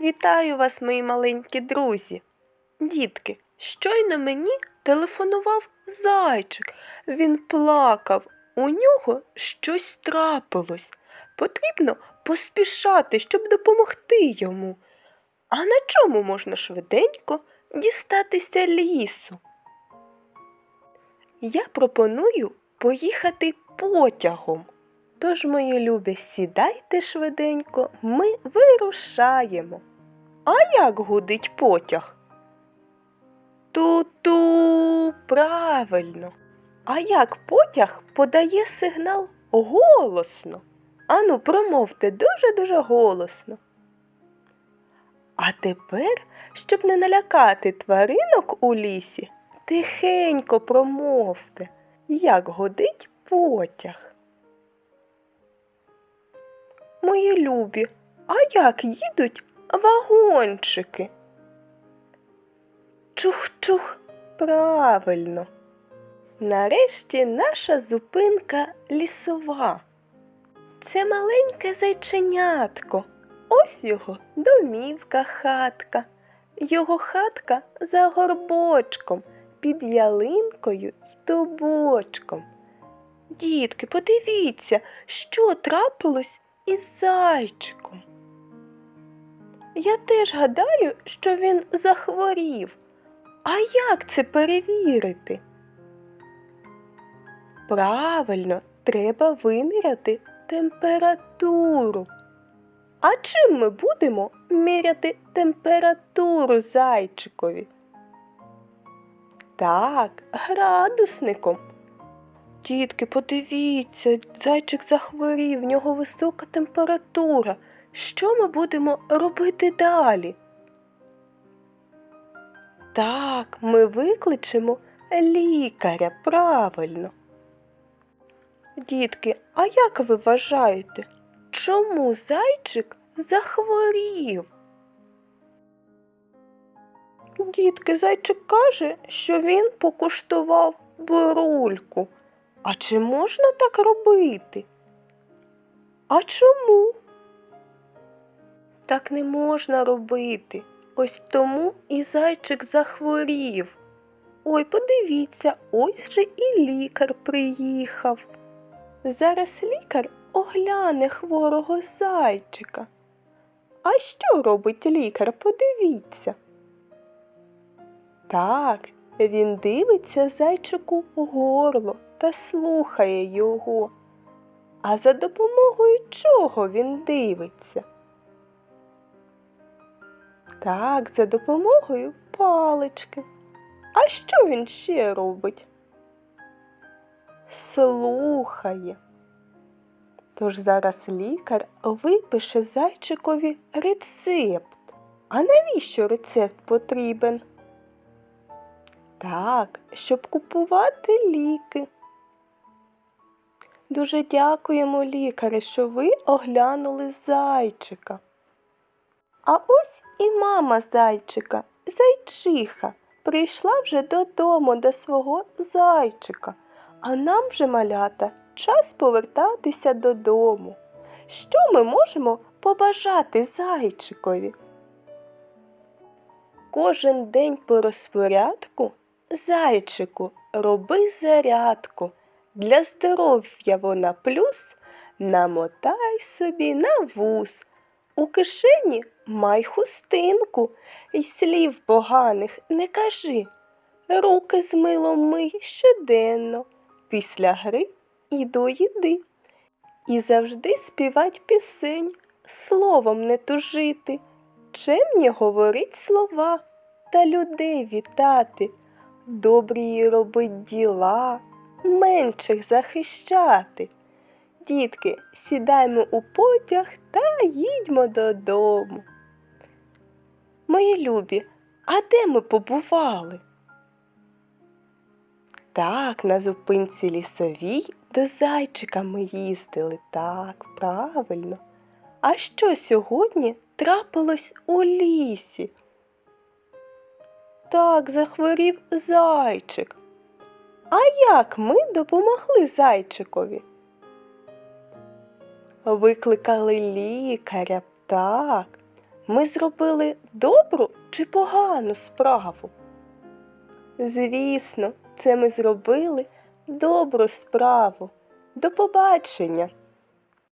Вітаю вас, мої маленькі друзі. Дітки, щойно мені телефонував зайчик. Він плакав. У нього щось трапилось. Потрібно поспішати, щоб допомогти йому. А на чому можна швиденько дістатися лісу? Я пропоную поїхати потягом. Тож, мої любі, сідайте швиденько, ми вирушаємо. А як гудить потяг? Ту-ту, правильно. А як потяг подає сигнал голосно? Ану, промовте дуже-дуже голосно. А тепер, щоб не налякати тваринок у лісі, тихенько промовте, як гудить потяг. Мої любі, а як їдуть вагончики? Чух-чух, правильно. Нарешті наша зупинка лісова. Це маленьке зайченятко. Ось його домівка хатка. Його хатка за горбочком, під ялинкою й дубочком. Дітки, подивіться, що трапилось із зайчиком. Я теж гадаю, що він захворів. А як це перевірити? Правильно, треба виміряти температуру. А чим ми будемо міряти температуру зайчикові? Так, градусником. Дітки, подивіться, зайчик захворів, в нього висока температура. Що ми будемо робити далі? Так, ми викличемо лікаря правильно. Дітки, а як ви вважаєте, чому зайчик захворів? Дітки, зайчик каже, що він покуштував бурульку. А чи можна так робити? А чому? Так не можна робити. Ось тому і зайчик захворів. Ой, подивіться, ось же і лікар приїхав. Зараз лікар огляне хворого зайчика. А що робить лікар? Подивіться. Так, він дивиться зайчику в горло та слухає його. А за допомогою чого він дивиться? Так, за допомогою палички. А що він ще робить? Слухає. Тож зараз лікар випише зайчикові рецепт. А навіщо рецепт потрібен? Так, щоб купувати ліки. Дуже дякуємо лікарю, що ви оглянули зайчика. А ось і мама зайчика, зайчиха, прийшла вже додому до свого зайчика, а нам вже малята час повертатися додому. Що ми можемо побажати зайчикові? Кожен день по розпорядку зайчику роби зарядку. Для здоров'я вона плюс. Намотай собі на вуз. У кишені май хустинку, й слів поганих не кажи. Руки з милом мий щоденно, після гри і до їди. І завжди співать пісень, словом не тужити, чемні говорить слова та людей вітати, добрі робить діла, менших захищати. Дітки, сідаймо у потяг та їдьмо додому. Мої любі, а де ми побували? Так, на зупинці лісовій до зайчика ми їздили. Так, правильно. А що сьогодні трапилось у лісі? Так, захворів зайчик. А як ми допомогли зайчикові? Викликали лікаря, так. ми зробили добру чи погану справу? Звісно, це ми зробили добру справу. До побачення!